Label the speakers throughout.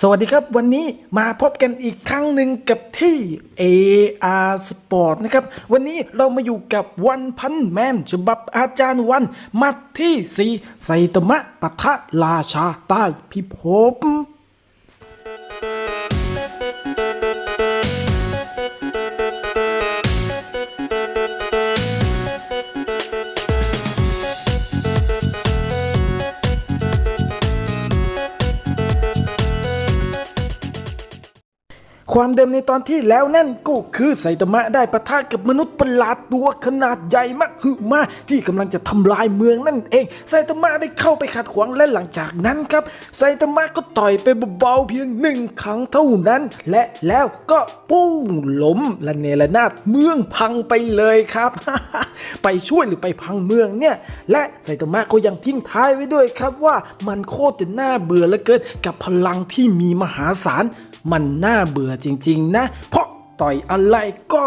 Speaker 1: สวัสดีครับ วันนี้มาพบกันอีกครั้งหนึ่งกับที่ AR Sport นะครับ วันนี้เรามาอยู่กับวันพันแมนฉบับอาจารย์วัน มัดที่สีไซตมะปะทะราชาใต้พิภพ ความเดิมในตอนที่แล้วนั่นก็คือไซตามะได้ปะทะกับมนุษย์ประหลาดตัวขนาดใหญ่มากหึมาที่กำลังจะทำลายเมืองนั่นเอง ไซตามะได้เข้าไปขัดขวางและหลังจากนั้นครับ ไซตามะก็ต่อยไปเบาๆเพียงหนึ่งครั้งเท่านั้น และแล้วก็ปุ้งล้มละเนระนาดเมืองพังไปเลยครับ ไปช่วยหรือไปพังเมืองเนี่ย และไซตามะก็ยังทิ้งท้ายไว้ด้วยครับว่ามันโคตรจะน่าเบื่อเหลือเกินกับพลังที่มีมหาศาล มันน่าเบื่อจริง ๆ นะ เพราะต่อยอะไรก็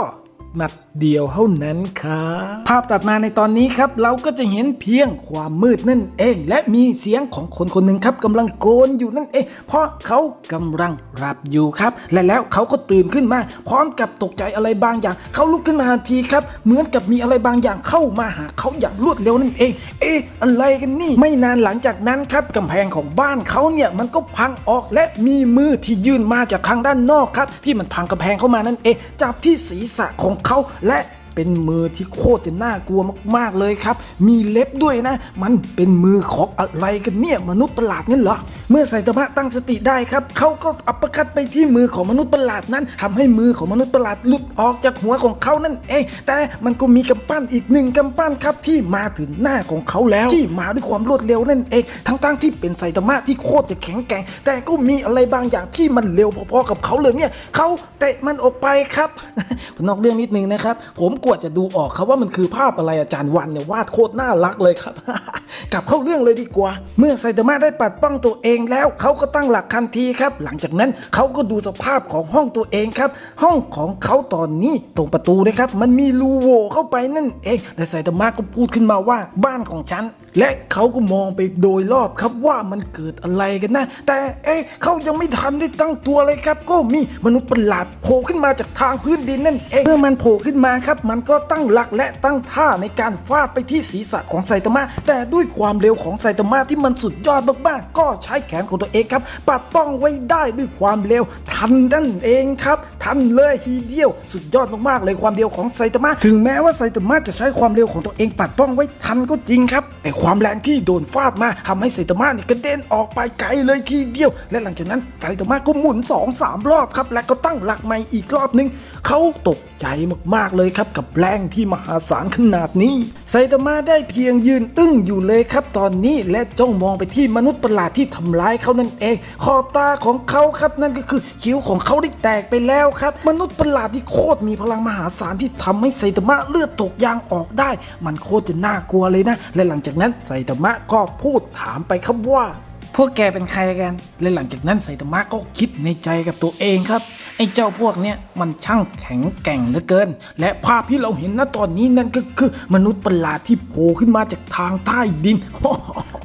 Speaker 1: หมัดเดียวเท่านั้นครับภาพตัดมาในตอนนี้ครับ เราก็จะเห็นเพียงความมืดนั่นเอง และมีเสียงของคนคนหนึ่งครับกำลังโกนอยู่นั่นเอง เพราะเขากำลังหลับอยู่ครับ และแล้วเขาก็ตื่นขึ้นมา พร้อมกับตกใจอะไรบางอย่าง เขาลุกขึ้นมาทันทีครับ เหมือนกับมีอะไรบางอย่างเข้ามาหาเขาอย่างรวดเร็วนั่นเอง เอ๊ะอะไรกันนี่ ไม่นานหลังจากนั้นครับกำแพงของบ้านเขาเนี่ยมันก็พังออกและมีมือที่ยื่นมาจากทางด้านนอกครับ ที่มันพังกำแพงเข้ามานั่นเองจับที่ศีรษะของเขาและ เป็นมือที่โคตรจะน่ากลัวมากๆเลยครับ มีเล็บด้วยนะ มันเป็นมือของอะไรกันเนี่ยมนุษย์ประหลาดงั้นเหรอ เมื่อไซตามะตั้งสติได้ครับเขาก็อัปเปอร์คัดไปที่มือของมนุษย์ประหลาดนั้นทำให้มือของมนุษย์ประหลาดหลุดออกจากหัวของเขานั่นเอง แต่มันก็มีกำปั้นอีกหนึ่งกำปั้นครับที่มาถึงหน้าของเขาแล้ว ที่มาด้วยความรวดเร็วนั่นเอง ทั้งๆที่เป็นไซตามะที่โคตรจะแข็งแกร่ง แต่ก็มีอะไรบางอย่างที่มันเร็วพอๆกับเขาเลยเนี่ยเขาเตะมันออกไปครับนอกเรื่องนิดนึงนะครับ ผมกวดจะดูออกครับว่ามันคือภาพอะไรอาจารย์วันเนี่ยวาดโคตรน่ารักเลยครับ กลับเข้าเรื่องเลยดีกว่า เมื่อไซตามะได้ปัดป้องตัวเองแล้วเขาก็ตั้งหลักทันทีครับ หลังจากนั้นเขาก็ดูสภาพของห้องตัวเองครับ ห้องของเขาตอนนี้ตรงประตูนะครับมันมีรูโหว่เข้าไปนั่นเองและไซตามะก็พูดขึ้นมาว่าบ้านของฉัน และเขาก็มองไปโดยรอบครับว่ามันเกิดอะไรกันนะ แต่เอ๊ะเขายังไม่ทันได้ตั้งตัวเลยครับ ก็มีมนุษย์ประหลาดโผล่ขึ้นมาจากทางพื้นดินนั่นเองเมื่อมันโผล่ขึ้นมาครับมันก็ตั้งหลักและตั้งท่าในการฟาดไปที่ศีรษะของไซตามะแต่ด้วยความเร็วของไซตามะที่มันสุดยอดมากๆ ก็ใช้แขนของตัวเองครับปัดป้องไว้ได้ด้วยความเร็วทันนั่นเองครับทันเลยทีเดียว สุดยอดมากๆเลยความเร็วของไซตามะถึงแม้ว่าไซตามะจะใช้ความเร็วของตัวเองปัดป้องไว้ทันก็จริงครับแต่ความแรงที่โดนฟาดมาทำให้ไซตามะเนี่ยกระเด็นออกไปไกลเลยทีเดียว และหลังจากนั้นไซตามะก็หมุน2อสามรอบครับและก็ตั้งหลักใหม่อีกรอบนึงเขาตกใจมากๆเลยครับกับแรงที่มหาศาลขนาดนี้ไซตามะได้เพียงยืนอึ้งอยู่เลยครับตอนนี้และจ้องมองไปที่มนุษย์ประหลาดที่ทำร้ายเขานั่นเอง ขอบตาของเขาครับนั่นก็คือคิ้วของเขาได้แตกไปแล้วครับ มนุษย์ประหลาดที่โคตรมีพลังมหาศาลที่ทำให้ไซตามะเลือดตกยางออกได้ มันโคตรจะน่ากลัวเลยนะ และหลังจากนั้นไซตามะก็พูดถามไปครับว่า พวกแกเป็นใครกัน และหลังจากนั้นไซตามะก็คิดในใจกับตัวเองครับไอ้เจ้าพวกเนี้ยมันช่างแข็งแกร่งเหลือเกิน และภาพที่เราเห็นณตอนนี้นั่นก็คือ มนุษย์ประหลาดที่โผล่ขึ้นมาจากทางใต้ดิน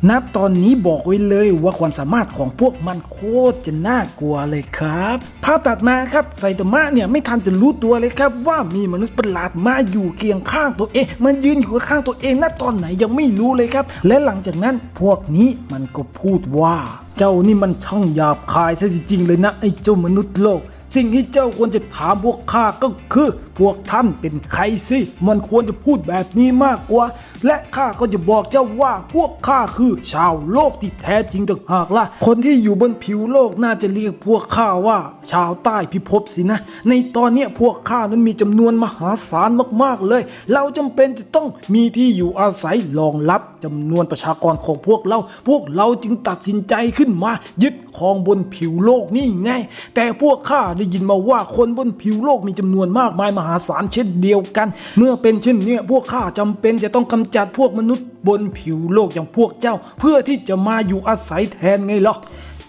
Speaker 1: ณตอนนี้บอกไว้เลยว่าความสามารถของพวกมันโคตรจะน่ากลัวเลยครับ ภาพตัดมาครับไซตามะเนี่ยไม่ทันจะรู้ตัวเลยครับ ว่ามีมนุษย์ประหลาดมาอยู่เคียงข้างตัวเอง มันยืนอยู่ข้างตัวเองณตอนไหนยังไม่รู้เลยครับ และหลังจากนั้นพวกนี้มันก็พูดว่าเจ้านี่มันช่างหยาบคายซะจริงๆเลยนะไอ้เจ้ามนุษย์โลก สิ่งที่เจ้าควรจะถามพวกข้าก็คือพวกท่านเป็นใครสิ มันควรจะพูดแบบนี้มากกว่า และข้าก็จะบอกเจ้าว่าพวกข้าคือชาวโลกที่แท้จริงต่างหากล่ะ คนที่อยู่บนผิวโลกน่าจะเรียกพวกข้าว่า ชาวใต้พิภพสินะ ในตอนนี้พวกข้านั้นมีจำนวนมหาศาลมากๆเลย เราจำเป็นจะต้องมีที่อยู่อาศัยรองรับจำนวนประชากรของพวกเรา พวกเราจึงตัดสินใจขึ้นมา ยึดครองบนผิวโลกนี่ไง แต่พวกข้าได้ยินมาว่าคนบนผิวโลกมีจำนวนมากมายมหาศาลเช่นเดียวกัน เมื่อเป็นเช่นนี้พวกข้าจำเป็นจะต้องกำจัดพวกมนุษย์บนผิวโลกอย่างพวกเจ้า เพื่อที่จะมาอยู่อาศัยแทนไงล่ะ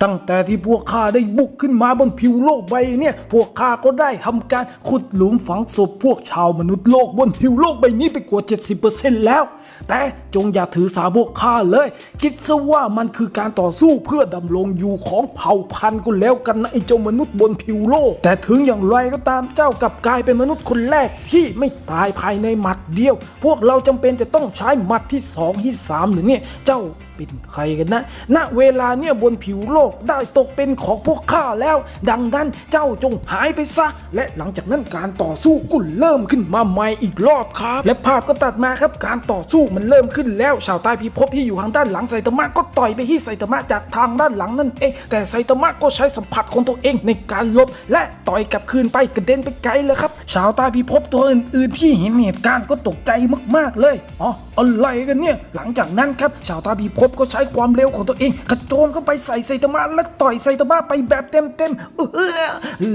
Speaker 1: ตั้งแต่ที่พวกข้าได้บุกขึ้นมาบนผิวโลกใบเนี่ย พวกข้าก็ได้ทำการขุดหลุมฝังศพพวกชาวมนุษย์โลกบนผิวโลกใบนี้ไปกว่า 70%แล้ว แต่จงอย่าถือสาพวกข้าเลย คิดซะว่ามันคือการต่อสู้เพื่อดำรงอยู่ของเผ่าพันธุ์ก็แล้วกันนะไอ้เจ้ามนุษย์บนผิวโลก แต่ถึงอย่างไรก็ตามเจ้ากลับกลายเป็นมนุษย์คนแรกที่ไม่ตายภายในหมัดเดียว พวกเราจำเป็นจะต้องใช้หมัดที่สองที่สามหรือเนี่ยเจ้า เป็นใครกันนะ ณ เวลาเนี่ยบนผิวโลกได้ตกเป็นของพวกข้าแล้ว ดังนั้นเจ้าจงหายไปซะ และหลังจากนั้นการต่อสู้ก็เริ่มขึ้นมาใหม่อีกรอบครับ และภาพก็ตัดมาครับ การต่อสู้มันเริ่มขึ้นแล้ว ชาวใต้พิภพที่อยู่ทางด้านหลังไซตามะก็ต่อยไปที่ไซตามะจากทางด้านหลังนั่นเอง แต่ไซตามะก็ใช้สัมผัสของตัวเองในการลบ และต่อยกลับคืนไปกระเด็นไปไกลเลยครับ ชาวใต้พิภพตัวอื่นๆที่เห็นเหตุการณ์ก็ตกใจมากๆเลย อ๋ออะไรกันเนี่ย หลังจากนั้นครับ ชาวใต้พิภพก็ใช้ความเร็วของตัวเอง กระโจมเข้าไปใส่ไซตามะและต่อยไซตามะไปแบบเต็มๆเออ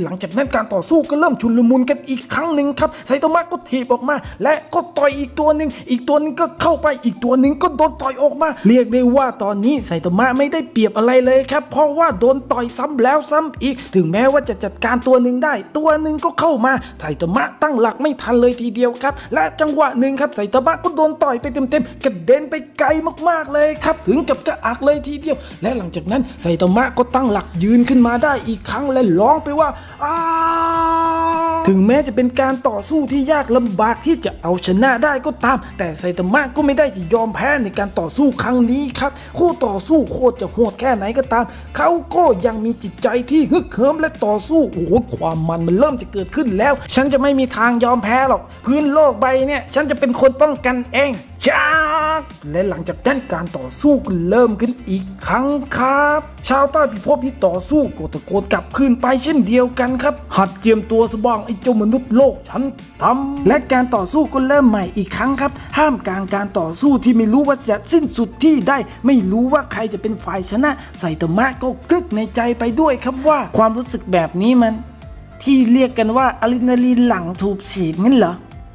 Speaker 1: หลังจากนั้นการต่อสู้ก็เริ่มชุนลมุนกันอีกครั้งหนึ่งครับไซตามะก็ถีบออกมา และก็ต่อยอีกตัวหนึ่งอีกตัวนึงก็เข้าไปอีกตัวหนึ่งก็โดนต่อยออกมา เรียกได้ว่าตอนนี้ไซตามะไม่ได้เปรียบอะไรเลยครับ เพราะว่าโดนต่อยซ้ำแล้วซ้ำอีก ถึงแม้ว่าจะจัดการตัวหนึ่งได้ ตัวหนึ่งก็เข้ามาไซตามะตั้งหลักไม่ทันเลยทีเดียวครับ และจังหวะหนึ่งครับไซตามะก็โดนต่อยไปเต็มๆกระเด็นไปไกลมากๆเลยครับถึงกับจะอักเลยทีเดียว และหลังจากนั้นไซตามะก็ตั้งหลักยืนขึ้นมาได้อีกครั้งและร้องไปว่าอ้าถึงแม้จะเป็นการต่อสู้ที่ยากลำบากที่จะเอาชนะได้ก็ตาม แต่ไซตามะก็ไม่ได้จะยอมแพ้ในการต่อสู้ครั้งนี้ครับคู่ต่อสู้โคตรจะโหดแค่ไหนก็ตาม เขาก็ยังมีจิตใจที่ฮึกเหิมและต่อสู้โอ้โหความมันมันเริ่มจะเกิดขึ้นแล้ว ฉันจะไม่มีทางยอมแพ้หรอก พื้นโลกใบเนี่ย ฉันจะเป็นคนป้องกันเอง จ้าและหลังจากนั้นการต่อสู้ก็เริ่มขึ้นอีกครั้งครับ ชาวใต้พิภพที่ต่อสู้ก็ตะโกนกลับคืนไปเช่นเดียวกันครับ หัดเจียมตัวสบ้างไอ้เจ้ามนุษย์โลกฉันทำและการต่อสู้ก็เริ่มใหม่อีกครั้งครับห้ามกลางการต่อสู้ที่ไม่รู้ว่าจะสิ้นสุดที่ได้ ไม่รู้ว่าใครจะเป็นฝ่ายชนะไซตามะก็กึกในใจไปด้วยครับว่าความรู้สึกแบบนี้มัน ที่เรียกกันว่าอะดรีนาลีนหลังถูกฉีดงั้นเหรอ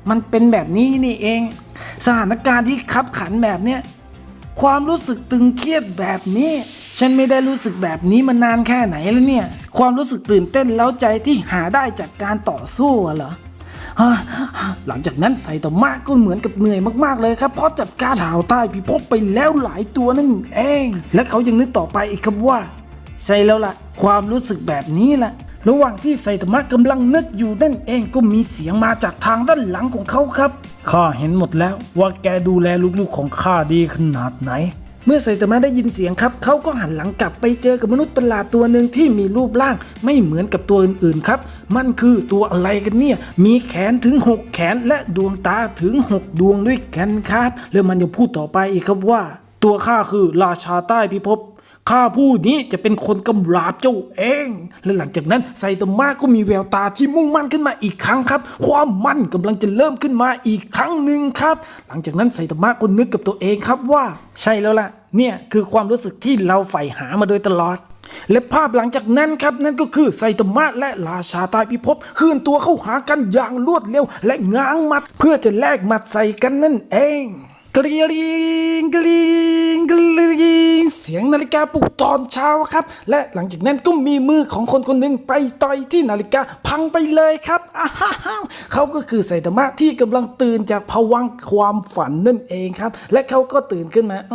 Speaker 1: มันเป็นแบบนี้นี่เอง สถานการณ์ที่ขับขันแบบเนี้ยความรู้สึกตึงเครียดแบบนี้ ฉันไม่ได้รู้สึกแบบนี้มานานแค่ไหนแล้วเนี่ย ความรู้สึกตื่นเต้นแล้วใจที่หาได้จากการต่อสู้เหรอหลังจากนั้นไซตามะก็เหมือนกับเหนื่อยมากๆเลยครับ เพราะจัดการชาวใต้พิภพไปแล้วหลายตัวนั่นเอง และเขายังนึกต่อไปอีกครับว่า ใช่แล้วล่ะ ความรู้สึกแบบนี้แหละ ระหว่างที่ไซตามะกำลังนึกอยู่นั่นเองก็มีเสียงมาจากทางด้านหลังของเขาครับข้าเห็นหมดแล้วว่าแกดูแลลูกๆของข้าดีขนาดไหน เมื่อไซตามะได้ยินเสียงครับ เขาก็หันหลังกลับไปเจอกับมนุษย์ประหลาดตัวหนึ่งที่มีรูปร่างไม่เหมือนกับตัวอื่นๆครับ มันคือตัวอะไรกันเนี่ย มีแขนถึง 6 แขนและดวงตาถึง 6 ดวงด้วยกันครับ แล้วมันยังพูดต่อไปอีกครับว่า ตัวข้าคือราชาใต้พิภพ ข้าผู้นี้จะเป็นคนกำราบเจ้าเอง และหลังจากนั้นไซตามะก็มีแววตาที่มุ่งมั่นขึ้นมาอีกครั้งครับ ความมั่นกำลังจะเริ่มขึ้นมาอีกครั้งหนึ่งครับ หลังจากนั้นไซตามะก็นึกกับตัวเองครับว่า ใช่แล้วล่ะ เนี่ยคือความรู้สึกที่เราใฝ่หามาโดยตลอดและภาพหลังจากนั้นครับนั่นก็คือไซตามะและราชาใตายพิภพเคลื่อนตัวเข้าหากันอย่างรวดเร็ว และง้างมัดเพื่อจะแลกมัดใส่กันนั่นเอง กรีริงกรีงกรีงเสียงนาฬิกาปลุกตอนเช้าครับ และหลังจากนั้นก็มีมือของคนคนหนึ่งไปต่อยที่นาฬิกาพังไปเลยครับอ้าวเขาก็คือไซตามะที่กำลังตื่นจากภวังความฝันนั่นเองครับ และเขาก็ตื่นขึ้นมาอ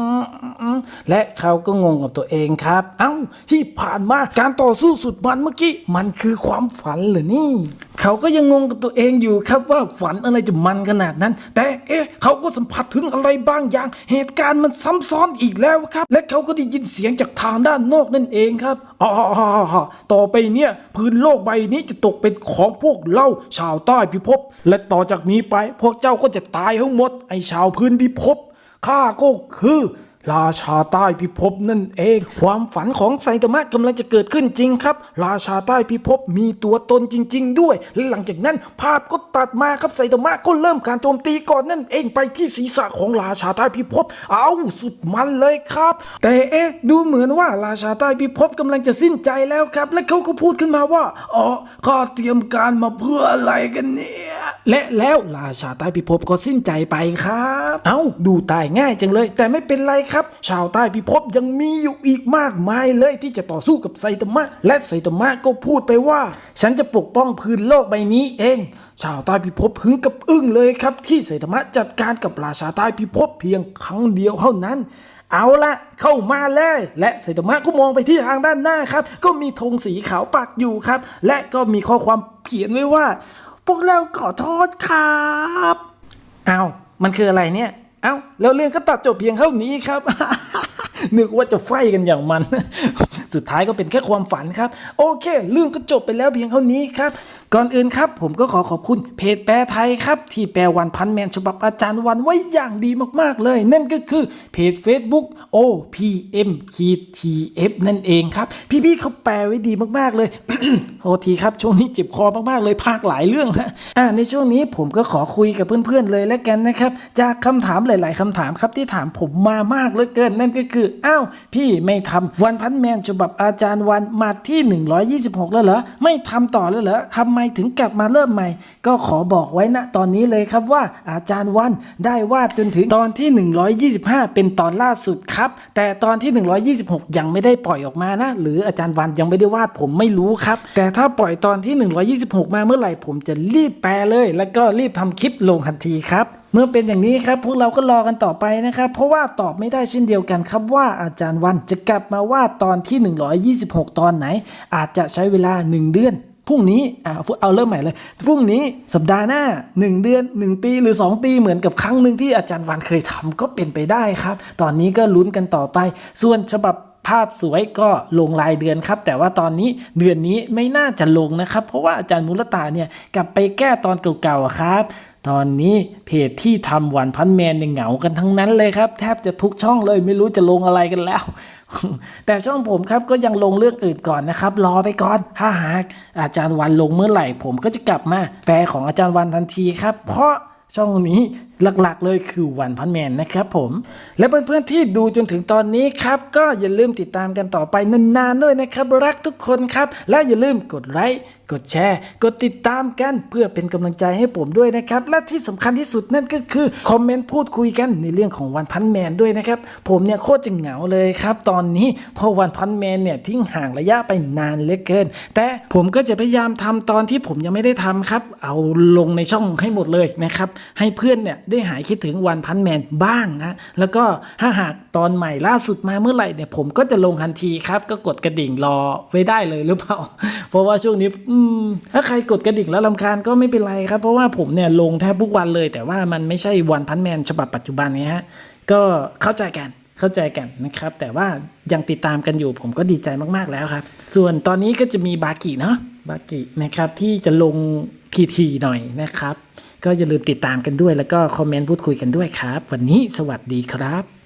Speaker 1: และเขาก็งงกับตัวเองครับ เอ้าที่ผ่านมาการต่อสู้สุดมันเมื่อกี้มันคือความฝันเหรอนี่เขาก็ยังงงกับตัวเองอยู่ครับว่าฝันอะไรจะมันขนาดนั้น แต่เอ๊ะเขาก็สัมผัสถึงอะไรบางอย่าง เหตุการณ์มันซ้ำซ้อนอีกแล้วครับ และเขาก็ได้ยินเสียงจากทางด้านนอกนั่นเองครับอ๋อต่อไปเนี่ยพื้นโลกใบนี้จะตกเป็นของพวกเล่าชาวใต้พิภพ และต่อจากนี้ไปพวกเจ้าก็จะตายทั้งหมดไอชาวพื้นพิภพข้าก็คือ ราชาใต้พิภพนั่นเอง ความฝันของไซตามะกำลังจะเกิดขึ้นจริงครับ ราชาใต้พิภพมีตัวตนจริง ๆ ด้วย และหลังจากนั้นภาพก็ตัดมาครับไซตามะก็เริ่มการโจมตีก่อนนั่นเองไปที่ศีรษะของราชาใต้พิภพเอาสุดมันเลยครับ แต่เอ๊ะดูเหมือนว่าราชาใต้พิภพกำลังจะสิ้นใจแล้วครับ และเขาก็พูดขึ้นมาว่าอ๋อข้าเตรียมการมาเพื่ออะไรกันเนี่ยและแล้วราชาใต้พิภพก็สิ้นใจไปครับ เอ้าดูตายง่ายจังเลย แต่ไม่เป็นไรครับ ชาวใต้พิภพยังมีอยู่อีกมากมายเลยที่จะต่อสู้กับไซตามะ และไซตามะก็พูดไปว่า ฉันจะปกป้องพื้นโลกใบนี้เอง ชาวใต้พิภพพึงกับอึ้งเลยครับ ที่ไซตามะจัดการกับราชาใต้พิภพเพียงครั้งเดียวเท่านั้นเอาละเข้ามาเลย และไซตามะก็มองไปที่ทางด้านหน้าครับ ก็มีธงสีขาวปักอยู่ครับ และก็มีข้อความเขียนไว้ว่า พวกเราขอโทษครับ เอามันคืออะไรเนี่ย เอาแล้วเรื่องก็ตัดจบเพียงเท่านี้ครับ นึกว่าจะไฟกันอย่างมัน สุดท้ายก็เป็นแค่ความฝันครับ โอเค เรื่องก็จบไปแล้วเพียงเท่านี้ครับ ก่อนอื่นครับ ผมก็ขอขอบคุณเพจแปลไทยครับ ที่แปลวันพันแมนฉบับอาจารย์วันไว้อย่างดีมากๆเลย นั่นก็คือเพจ Facebook OPM TF นั่นเองครับ พี่ๆเขาแปลไว้ดีมากๆเลยโทษทีครับช่วงนี้เจ็บคอมากๆเลยภาคหลายเรื่องนะอ่าในช่วงนี้ผมก็ขอคุยกับเพื่อนๆเลยแล้วกันนะครับจากคำถามหลาย ๆคำถามครับที่ถามผมมามากเหลือเกิน นั่นก็คืออ้าวพี่ไม่ทำวันพันแมนฉบับอาจารย์วันมาที่ 126 แล้วเหรอ ไม่ทำต่อแล้วเหรอทำไมถึงกลับมาเริ่มใหม่ ก็ขอบอกไว้ณตอนนี้เลยครับว่าอาจารย์วันได้วาดจนถึงตอนที่ 125 เป็นตอนล่าสุดครับ แต่ตอนที่ 126 ยังไม่ได้ปล่อยออกมานะ หรืออาจารย์วันยังไม่ได้วาดผมไม่รู้ครับ แต่ถ้าปล่อยตอนที่ 126 มาเมื่อไหร่ผมจะรีบแปลเลย แล้วก็รีบทำคลิปลงทันทีครับ เมื่อเป็นอย่างนี้ครับพวกเราก็รอกันต่อไปนะครับ เพราะว่าตอบไม่ได้เช่นเดียวกันครับว่าอาจารย์วันจะกลับมาวาดตอนที่ 126 ตอนไหน อาจจะใช้เวลา 1 เดือนพรุ่งนี้อ่าเอาเริ่มใหม่เลยพรุ่งนี้สัปดาห์หน้า 1 เดือน 1 ปีหรือ 2 ปีเหมือนกับครั้งหนึ่งที่อาจารย์วันเคยทำก็เป็นไปได้ครับ ตอนนี้ก็ลุ้นกันต่อไป ส่วนฉบับภาพสวยก็ลงรายเดือนครับ แต่ว่าตอนนี้เดือนนี้ไม่น่าจะลงนะครับ เพราะว่าอาจารย์มุลตาเนี่ยกลับไปแก้ตอนเก่าๆครับ ตอนนี้เพจที่ทำวันพันแมนเนี่ยเหงากันทั้งนั้นเลยครับ แทบจะทุกช่องเลยไม่รู้จะลงอะไรกันแล้ว แต่ช่องผมครับก็ยังลงเรื่องอื่นก่อนนะครับ รอไปก่อน ถ้าหากอาจารย์วันลงเมื่อไหร่ ผมก็จะกลับมาแปลของอาจารย์วันทันทีครับ เพราะช่องนี้ หลักๆ เลยคือวันพันแมนนะครับผม และเพื่อนๆที่ดูจนถึงตอนนี้ครับ ก็อย่าลืมติดตามกันต่อไปนานๆด้วยนะครับ รักทุกคนครับ และอย่าลืมกดไลค์กดแชร์ กดติดตามกันเพื่อเป็นกำลังใจให้ผมด้วยนะครับ และที่สำคัญที่สุดนั่นก็คือ คอมเมนต์พูดคุยกันในเรื่องของวันพันแมนด้วยนะครับ ผมเนี่ยโคตรจะเหงาเลยครับ ตอนนี้เพราะวันพันแมนเนี่ยทิ้งห่างระยะไปนานเหลือเกิน แต่ผมก็จะพยายามทำตอนที่ผมยังไม่ได้ทำครับ เอาลงในช่องให้หมดเลยนะครับ ให้เพื่อนเนี่ยได้หายคิดถึงวันพันแมนบ้างนะแล้วก็ถ้าหากตอนใหม่ล่าสุดมาเมื่อไหร่เนี่ยผมก็จะลงทันทีครับ ก็กดกระดิ่งรอไว้ได้เลยหรือเปล่า เพราะว่าช่วงนี้อืมถ้าใครกดกระดิ่งแล้วลำคาญก็ไม่เป็นไรครับ เพราะว่าผมเนี่ยลงแทบทุกวันเลย แต่ว่ามันไม่ใช่วันพันแมนฉบับปัจจุบันไงฮะก็เข้าใจกันเข้าใจกันนะครับ แต่ว่ายังติดตามกันอยู่ผมก็ดีใจมากๆแล้วครับ ส่วนตอนนี้ก็จะมีบากิเนาะบากินะครับที่จะลงทีๆหน่อยนะครับ ก็อย่าลืมติดตามกันด้วย แล้วก็คอมเมนต์พูดคุยกันด้วยครับ วันนี้สวัสดีครับ